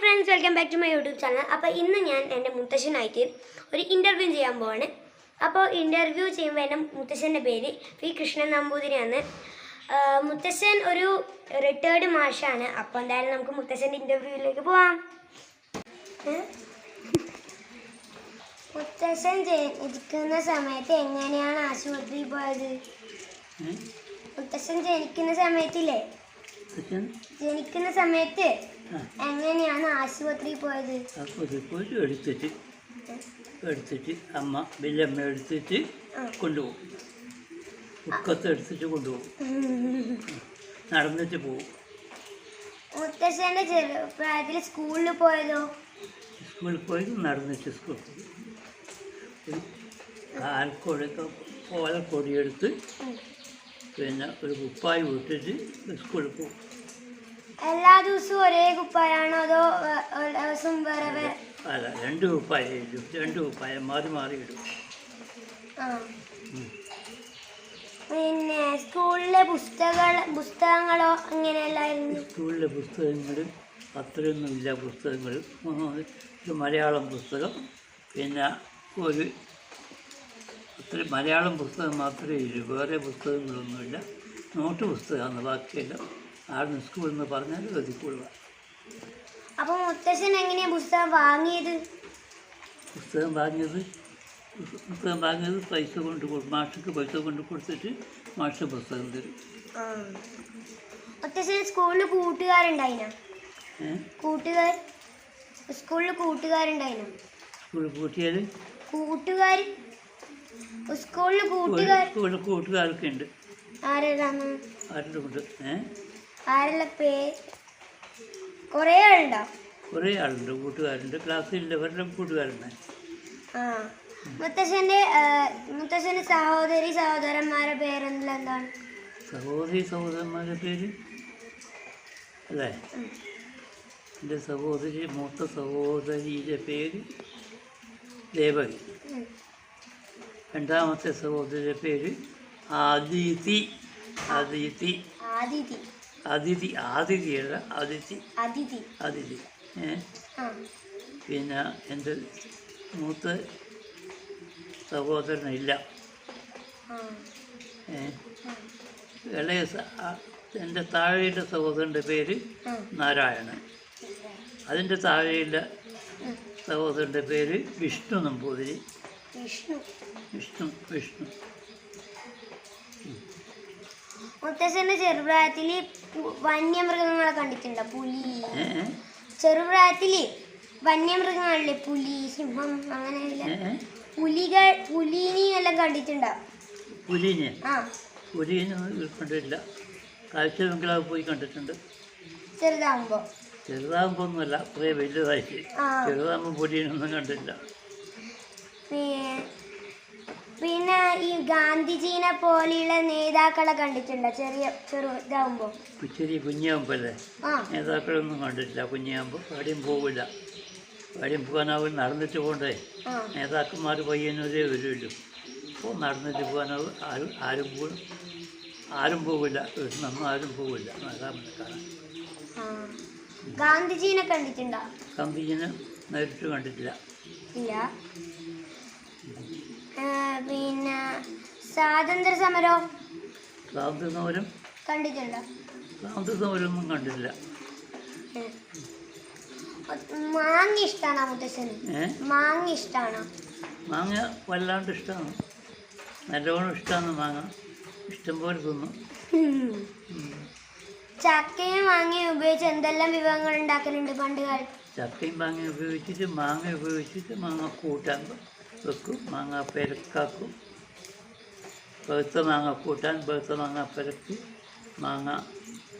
Friends welcome back to my YouTube channel അപ്പോൾ ഇന്ന് ഞാൻ എന്റെ മുത്തശ്ശനായിട്ട് ഒരു ഇന്റർവ്യൂ ചെയ്യാൻ പോവാണ്. അപ്പോൾ ഇന്റർവ്യൂ ചെയ്യുമ്പോൾ എന്റെ മുത്തശ്ശന്റെ പേര് പി കൃഷ്ണൻ നമ്പൂതിരിയാണ്. മുത്തശ്ശൻ ഒരു റിട്ടയേർഡ് മാഷാണ്. അപ്പോൾ എന്തായാലും നമുക്ക് മുത്തശ്ശന്റെ ഇന്റർവ്യൂവിലേക്ക് പോവാം. മുത്തശ്ശൻ ജനിക്കുന്ന സമയത്ത് എങ്ങനെയാണ് ആശുപത്രിയിൽ പോയത്? മുത്തശ്ശൻ ജനിക്കുന്ന സമയത്തില്ലേ? ജനിക്കുന്ന സമയത്ത് എങ്ങനെയാണ് ആശുപത്രിയിൽ പോയത്? അപ്പോൾ പോയിട്ട് എടുത്തിട്ട് എടുത്തിട്ട് അമ്മ വലിയമ്മ എടുത്തിട്ട്. കൊണ്ടുപോകും. ഉക്കത്ത് എടുത്തിട്ട് കൊണ്ടുപോകും. നടന്നിട്ട് പോകും മുത്തശ്ശന്റെ ചെറുപ്രായത്തിൽ സ്കൂളിൽ പോയതോ? സ്കൂളിൽ പോയി നടന്നിട്ട് സ്കൂളിൽ പോകും ഒരു കാൽക്കൊടി ഓലക്കൊടി എടുത്ത് പിന്നെ ഒരു കുപ്പായി വിട്ടിട്ട് സ്കൂളിൽ പോകും എല്ലാ ദിവസവും ഒരേ കുപ്പായാണോ അതോ ദിവസം വേറെ വേറെ അല്ല രണ്ട് കുപ്പായ ഇടും. രണ്ട് കുപ്പായ മാറി മാറി ഇടും. പിന്നെ സ്കൂളിലെ പുസ്തക പുസ്തകങ്ങളോ അങ്ങനെയല്ലായിരുന്നു സ്കൂളിലെ പുസ്തകങ്ങൾ അത്രയൊന്നുമില്ല പുസ്തകങ്ങൾ മലയാളം പുസ്തകം പിന്നെ ഒരു അത്ര മലയാളം പുസ്തകം മാത്രമേ ഉള്ളൂ വേറെ പുസ്തകങ്ങളൊന്നുമില്ല. നോട്ട് പുസ്തകമാണ് ബാക്കിയെല്ലാം. ആടുന്ന് സ്കൂളിൽ നിന്ന് പറഞ്ഞാൽ എഴുതിക്കൊള്ളുക അപ്പൊ മുത്തശ്ശൻ എങ്ങനെയാ പുസ്തകം വാങ്ങിയത്? പുസ്തകം വാങ്ങിയത് പുസ്തകം വാങ്ങിയത് പൈസ കൊണ്ട് കൊടു- മാഷക്ക് പൈസ കൊണ്ട് കൊടുത്തിട്ട് മാഷ് പുസ്തകം തരും. മുത്തശ്ശന് സ്കൂളിൽ കൂട്ടുകാരുണ്ടായിന? കൂട്ടുകാർ? സ്കൂളിൽ കൂട്ടുകാരുണ്ടായിന? സ്കൂളിൽ കൂട്ടിയാൽ കൂട്ടുകാർ സ്കൂളിൽ കൂട്ടുകാർ കൂട്ടുകാരൊക്കെ ഉണ്ട്. ആരെല്ലാന്ന് ആരുടെ കൊണ്ട് ഏഹ് ആരെല്ല പേ കുറേ ആളുണ്ടോ? കുറേ ആളുണ്ട് കൂട്ടുകാരുണ്ട്. ക്ലാസ്സിലുള്ളവരുടെ കൂട്ടുകാരുണ്ട്. ആ. സഹോദരി സഹോദരന്മാരുടെ പേരെന്താണ് എന്താണ്? സഹോദരി സഹോദരന്മാരുടെ പേര്? അല്ലേ? എന്റെ സഹോദരി മൂത്ത സഹോദരിയുടെ പേര് ദേവകി. രണ്ടാമത്തെ സഹോദരിയുടെ പേര് ആദിതി. ആദിതി. ആദിതി. അതിഥി ആതിഥിയല്ല അതിഥി. അതിഥി. അതിഥി. പിന്നെ എന്റെ മൂത്ത സഹോദരനില്ല. ഇളയ എന്റെ താഴെയുള്ള സഹോദരന്റെ പേര് നാരായണൻ. അതിന്റെ താഴെയുള്ള സഹോദരന്റെ പേര് വിഷ്ണു നമ്പൂതിരി. വിഷ്ണു. വിഷ്ണു വിഷ്ണു. മുത്തശ്ശന്റെ ചെറുപ്രായത്തിൽ വന്യമൃഗങ്ങളെ കണ്ടിട്ടുണ്ടോ? പുലി? ചെറുപ്രായത്തിൽ വന്യമൃഗങ്ങളിലെ പുലി സിംഹം ഏ? പുലികൾ പുലിനെയും എല്ലാം കണ്ടിട്ടുണ്ടോ? പുലിനെ? ആ. പുലിനെ കണ്ടിട്ടില്ല. കാഴ്ച ബംഗ്ലാവ് പോയി കണ്ടിട്ടുണ്ട്. ചെറുതാകുമ്പോ ചെറുതാകുമ്പോ ഒന്നുമല്ല കുറേ വലുതായിട്ട് ചെറുതാകുമ്പോ പുലിനൊന്നും കണ്ടില്ല പി- പിന്നെ ഈ ഗാന്ധിജീനെ പോലെയുള്ള നേതാക്കളെ കണ്ടിട്ടുണ്ടോ? ചെറിയ ചെറു ഇതാവുമ്പോ? ചെറിയ കുഞ്ഞാകുമ്പോഴല്ലേ ആ. നേതാക്കളൊന്നും കണ്ടിട്ടില്ല. കുഞ്ഞാകുമ്പോൾ എവിടെയും പോവില്ല. എവിടെയും പോകാനാവും നടന്നിട്ട് പോകണ്ടേ നേതാക്കന്മാർ പയ്യന്നൂരേ വരുമല്ലോ അപ്പോൾ നടന്നിട്ട് പോകാനാവും ആരും ആരും പോകും ആരും പോകില്ല നമ്മൾ ആരും പോകില്ല ഗാന്ധിജീനെ കണ്ടിട്ടുണ്ടോ? ഗാന്ധിജീനെ നേരിട്ട് കണ്ടിട്ടില്ല. ഇല്ല. പിന്നെ സ്വാതന്ത്ര്യ സമരവും സ്വാതന്ത്ര്യ സമരം കണ്ടിട്ടുണ്ടോ? സ്വാതന്ത്ര്യ സമരമൊന്നും കണ്ടില്ല മാങ്ങ ഇഷ്ടമാണോ മുത്തശ്ശന്? മാങ്ങ ഇഷ്ടമാണോ മാങ്ങ വല്ലാണ്ട് ഇഷ്ടമാണ് നല്ലോണം ഇഷ്ടമാണ് മാങ്ങ. ഇഷ്ടം പോലെ തിന്നും ചക്കയും മാങ്ങയും ഉപയോഗിച്ച് എന്തെല്ലാം വിഭവങ്ങൾ ഉണ്ടാക്കലുണ്ട് പണ്ട് കാലത്ത് ചക്കയും മാങ്ങ ഉപയോഗിച്ചിട്ട് മാങ്ങ ഉപയോഗിച്ചിട്ട് മാങ്ങ കൂട്ടാൻ വെക്കും മാങ്ങ പെരക്കാക്കും. പഴുത്ത മാങ്ങ കൂട്ടാൻ പഴുത്ത മാങ്ങ പെരക്കി മാങ്ങ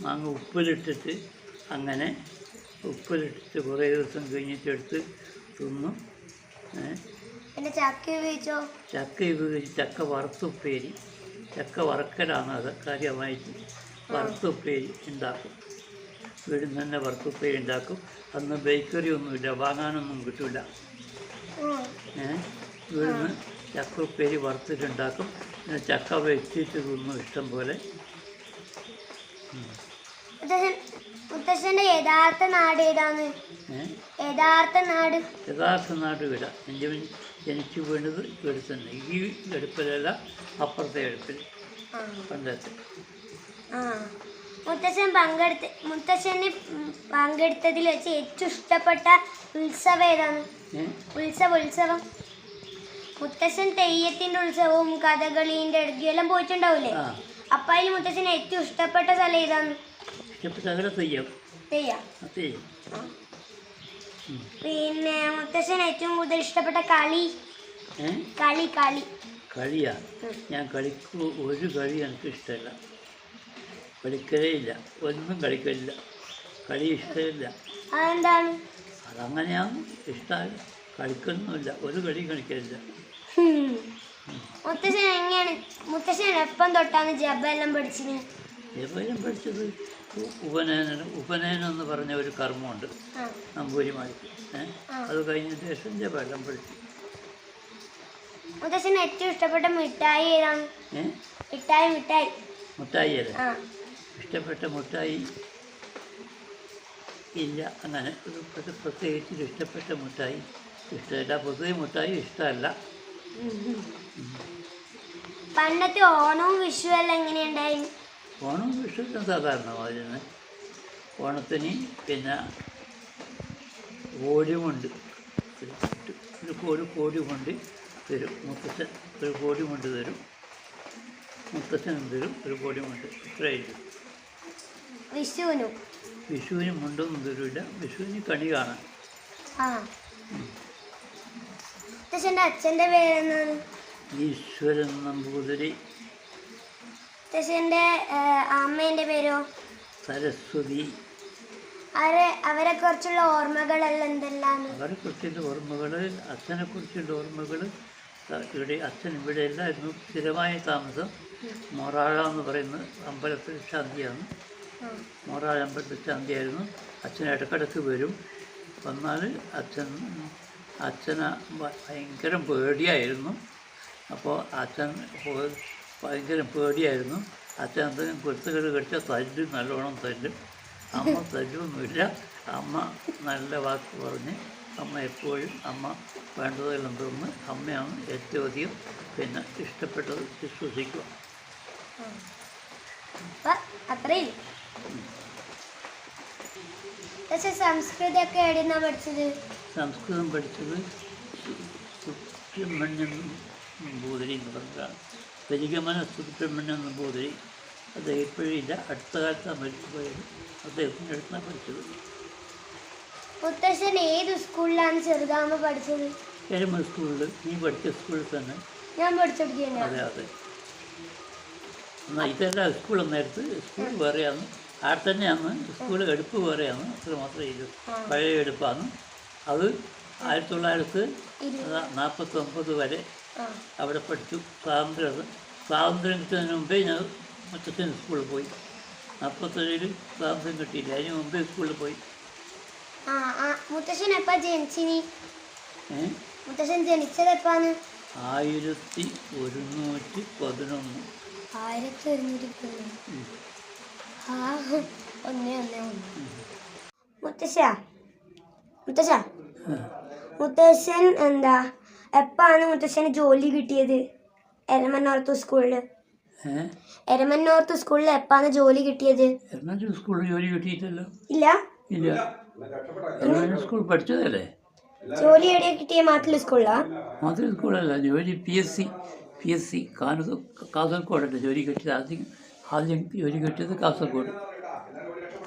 മാങ്ങ ഉപ്പിലിട്ടിട്ട് അങ്ങനെ ഉപ്പിലിട്ടിട്ട് കുറേ ദിവസം കഴിഞ്ഞിട്ടെടുത്ത് തിന്നും. ചക്ക ഉപയോഗിച്ചോ? ചക്ക ഉപയോഗിച്ച് ചക്ക വറുത്തുപ്പേരി. ചക്ക വറക്കലാണ് അത് കാര്യമായിട്ട് വറുത്തുപ്പേരി ഉണ്ടാക്കും. വീട്ടിൽ നിന്ന് തന്നെ വറുത്തുപ്പേരി ഉണ്ടാക്കും. അന്ന് ബേക്കറി ഒന്നുമില്ല വാങ്ങാനൊന്നും കിട്ടില്ല ഏഹ് വീടിന്ന് ചക്ക ഉപ്പേരി വറുത്തിട്ടുണ്ടാക്കും. പിന്നെ ചക്ക വെച്ചിട്ട് തിന്നും ഇഷ്ടം പോലെ. മുത്തശ്ശന്റെ യഥാർത്ഥ നാട് ഏതാണ് യഥാർത്ഥ നാട്? യഥാർത്ഥ നാട് വിട. എന്റെ ജനിച്ചു വീണത് ഇവിടെ തന്നെ. ഈ എടുപ്പിലല്ല അപ്പുറത്തെ എടുപ്പിൽ പണ്ടത്തെ മുത്തശ്ശൻ പങ്കെടുത്ത് മുത്തശ്ശനെ പങ്കെടുത്തതിൽ വെച്ച് ഏറ്റവും ഇഷ്ടപ്പെട്ട ഉത്സവം ഏതാണ്? ഉത്സവം ഉത്സവം. മുത്തശ്ശൻ തെയ്യത്തിന്റെ ഉത്സവവും കഥകളിന്റെ ഇടയ്ക്കെല്ലാം പോയിട്ടുണ്ടാവില്ലേ ആ. അപ്പൊ അതിൽ മുത്തശ്ശന് ഏറ്റവും ഇഷ്ടപ്പെട്ട സ്ഥലം ഏതാണ്? ഇഷ്ടപ്പെട്ട അങ്ങനെ തെയ്യം. തെയ്യ. ആ തെയ്യം. പിന്നെ മുത്തശ്ശൻ ഏറ്റവും കൂടുതൽ ഇഷ്ടപ്പെട്ട കളി? ഏ? കളി കളി. കളിയാ? ഞാൻ കളിക്കൂ ഒരു കളി എനിക്ക് ഇഷ്ടമല്ല. കളിക്കലേ ഇല്ല. ഒന്നും കളിക്കലില്ല. കളി ഇഷ്ടമില്ല. അതെന്താണ്? അതങ്ങനെയാണ് ഇഷ്ടമല്ല കളിക്കൊന്നുമില്ല. ഒരു കളി കളിക്കലില്ല. മുത്തശ്ശൻ എങ്ങനെയാണ്? മുത്തശ്ശൻ എപ്പം തൊട്ടാണ് ജപ എല്ലാം പഠിച്ചിന്? ഏവരും പഠിച്ചത് ഉപനയനം ഉപനയനം എന്ന് പറഞ്ഞ ഒരു കർമ്മമുണ്ട്. നമ്പൂരിമാർക്ക് അത് കഴിഞ്ഞ ശേഷം ജപമെല്ലാം പഠിച്ചു. മുത്തശ്ശന് ഏറ്റവും ഇഷ്ടപ്പെട്ട മിഠായി ഏതാണ്? മിഠായി മിഠായി. മുട്ടായി അല്ലേ? ഇഷ്ടപ്പെട്ട മുട്ടായി ഇല്ല. അങ്ങനെ ഒരു പ്രത്യേക- പ്രത്യേകിച്ച് ഇഷ്ടപ്പെട്ട മുട്ടായി ഇഷ്ടമല്ല. പൊതുവെ മുട്ടായി ഇഷ്ടമല്ല. പണ്ടത്തെ ഓണവും വിഷു എല്ലാം എങ്ങനെയുണ്ടായി ഓണവും വിഷു സാധാരണ പോലെ ഓണത്തിന് പിന്നെ കോഴിമുണ്ട്. ഒരു കോഴി കോഴി കൊണ്ട് തരും. മുത്തച്ഛൻ ഒരു കോഴി കൊണ്ട് തരും മുത്തച്ഛനും തരും? ഒരു കോഴി കൊണ്ട് ഇത്രയും വിഷുവിനും? വിഷുവിന് മുണ്ടൊന്നും തരില്ല. വിഷുവിന് കണി കാണാൻ ആ. മുത്തശ്ശന്റെ അച്ഛന്റെ പേരെന്താണ് ഈശ്വരൻ നമ്പൂതിരി. മുത്തശ്ശന്റെ അമ്മേന്റെ പേരോ? സരസ്വതി. അവരെ അവരെ കുറിച്ചുള്ള ഓർമ്മകളെല്ലാം എന്തെല്ലാം അവരെ കുറിച്ചുള്ള ഓർമ്മകൾ അച്ഛനെ കുറിച്ചുള്ള ഓർമ്മകൾ ഇവിടെ അച്ഛൻ ഇവിടെ എല്ലായിരുന്നു സ്ഥിരമായ താമസം. മൊറാഴ എന്ന് പറയുന്ന അമ്പലത്തിൽ ശാന്തിയാണ്. മൊറാഴ അമ്പലത്തിൽ ശാന്തിയായിരുന്നു. അച്ഛൻ ഇടക്കിടക്ക് വരും. വന്നാൽ അച്ഛൻ അച്ഛന് ഭയങ്കര പേടിയായിരുന്നു. അപ്പോൾ അച്ഛൻ ഭയങ്കര പേടിയായിരുന്നു. അച്ഛൻ എന്തെങ്കിലും കുരുത്തുകേട് കടിച്ചാൽ തല്ലും നല്ലോണം തല്ലും. അമ്മ തല്ലൊന്നുമില്ല. അമ്മ നല്ല വാക്ക് പറഞ്ഞ് അമ്മ എപ്പോഴും അമ്മ വേണ്ടതെല്ലാം തന്ന് അമ്മയാണ് ഏറ്റവും അധികം പിന്നെ ഇഷ്ടപ്പെട്ടത് വിശ്വസിക്കുക. അത്രയും. പക്ഷെ സംസ്കൃതമൊക്കെ എവിടെന്നാ പഠിച്ചത്? സംസ്കൃതം പഠിച്ചത് സുബ്രഹ്മണ്യൻ നമ്പൂതിരി എന്ന് പറഞ്ഞതാണ്. പരിഗമന സുബ്രഹ്മണ്യൻ നമ്പൂതിരി. അദ്ദേഹം ഇപ്പോഴില്ല അടുത്ത കാലത്താണ് മരിച്ചു പോയത് അദ്ദേഹത്തിന്റെ അടുത്താണ് പഠിച്ചത് മുത്തശ്ശൻ ഏത് സ്കൂളിലാണ് ചെറുതാമ പഠിച്ചത്? എരുമ സ്കൂളിൽ നീ പഠിച്ച സ്കൂളിൽ തന്നെ. ഞാൻ പഠിച്ചെടുക്കുകയാണ് അതെ അതെ. എന്നാൽ ഇതെല്ലാം സ്കൂൾ നേരത്ത് സ്കൂൾ വേറെയാണ്. ആടെ തന്നെയാണ്. സ്കൂൾ എടുപ്പ് വേറെയാണ്. അത്ര മാത്രമേ ഇത് പഴയ എടുപ്പാണ്. അത് ആയിരത്തി തൊള്ളായിരത്തി നാൽപ്പത്തി ഒമ്പത് വരെ അവിടെ പഠിച്ചു. സ്വാതന്ത്ര്യം സ്വാതന്ത്ര്യം കിട്ടുന്നതിന് മുമ്പേ ഞാൻ മുത്തച്ഛൻ സ്കൂളിൽ പോയി. നാൽപ്പത്തേഴിൽ സ്വാതന്ത്ര്യം കിട്ടിയില്ല. അതിന് മുമ്പേ സ്കൂളിൽ പോയി. ആ ആ മുത്തശ്ശൻ എപ്പാ ജനിച്ചിനി? ഏ? മുത്തശ്ശൻ ജനിച്ചത് എപ്പാന്ന് ആയിരത്തി ഒരുന്നൂറ്റി പതിനൊന്ന്. ആയിരത്തി ഒരുന്നൂറ്റി പതിനൊന്ന്. ആ ഒന്നേ ഒന്നേ ഒന്ന്. മുത്തശ്ശ മുത്തശ്ശ. മുത്തശ്ശൻ എന്താ എപ്പാണ് മുത്തശ്ശന് ജോലി കിട്ടിയത്? എരമൻ നോർത്ത് സ്കൂളിൽ എരമൻ നോർത്ത് സ്കൂളിൽ എപ്പാണ് ജോലി കിട്ടിയത്? സ്കൂളിൽ ജോലി കിട്ടിയിട്ടല്ലോ. ഇല്ല? ഇല്ല. സ്കൂൾ പഠിച്ചതല്ലേ? ജോലി എവിടെ കിട്ടിയ? മാറ്റിൽ സ്കൂളിലാ? മാത്രം സ്കൂളല്ല ജോലി P S C P S C കാസർഗോഡല്ലേ ജോലി കിട്ടിയത്? ആദ്യം ആദ്യം ജോലി കിട്ടിയത് കാസർഗോഡ്.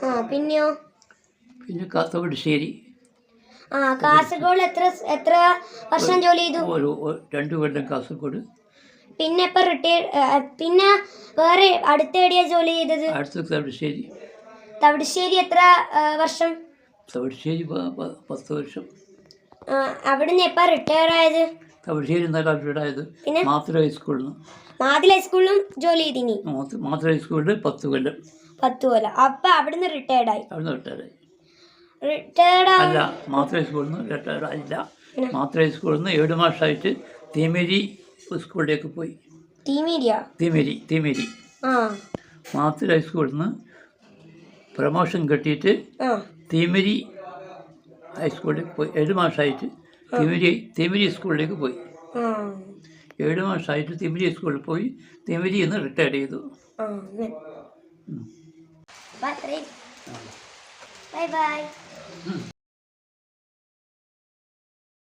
ആ പിന്നെയോ? പിന്നെ കാസർഗോഡ് ആ കാസർഗോഡ് എത്ര എത്ര വർഷം ജോലി ചെയ്തു? ഒരു ഒരു- രണ്ട് കൊല്ലം കാസർഗോഡ്. പിന്നെ ഇപ്പൊ റിട്ടയർ പിന്നെ വേറെ അടുത്ത എവിടെയാ ജോലി ചെയ്തത്? അടുത്ത തവിശ്ശേരി. തവിടുശ്ശേരി എത്ര ആ, വർഷം? തവിശ്ശേരി പ- പ- പത്ത് വർഷം. ആ, അവിടുന്ന് എപ്പ റിട്ടയർ ആയത്? തവിശ്ശേരി നല്ല വീടായത് പിന്നെ? മാത്ര ഹൈസ്കൂളിൽ മാതിൽ ഹൈസ്കൂളിലും ജോലി ചെയ്തിനി? മാതൃ മാത്ര ഹൈസ്കൂളിൽ പത്ത് കൊല്ലം. പത്ത് കൊല്ലം. അപ്പൊ അവിടുന്ന് റിട്ടയർഡ് ആയി അവിടെ റിട്ടയർഡ് അല്ല മാത്ര സ്കൂളിൽ നിന്ന് റിട്ടയർഡ് അല്ല മാത്ര സ്കൂളിൽ നിന്ന് ഏഴ് മാസമായിട്ട് തീമേരി സ്കൂളിലേക്ക് പോയി. തീമേരി തീമേരി. മാത്ര ഹൈസ്കൂളിൽ നിന്ന് പ്രൊമോഷൻ കിട്ടിയിട്ട് ആ. ഹൈസ്കൂളിലേക്ക് പോയി. ഏഴ് മാസമായിട്ട് തിമിരി തിമിരി സ്കൂളിലേക്ക് പോയി. ഏഴ് മാസമായിട്ട് തിമിരി സ്കൂളിൽ പോയി. തിമിരിയിൽ നിന്ന് റിട്ടയർ ചെയ്തു ആ അങ്ങനെ അപ്പം അത്രയും ബൈ ബൈ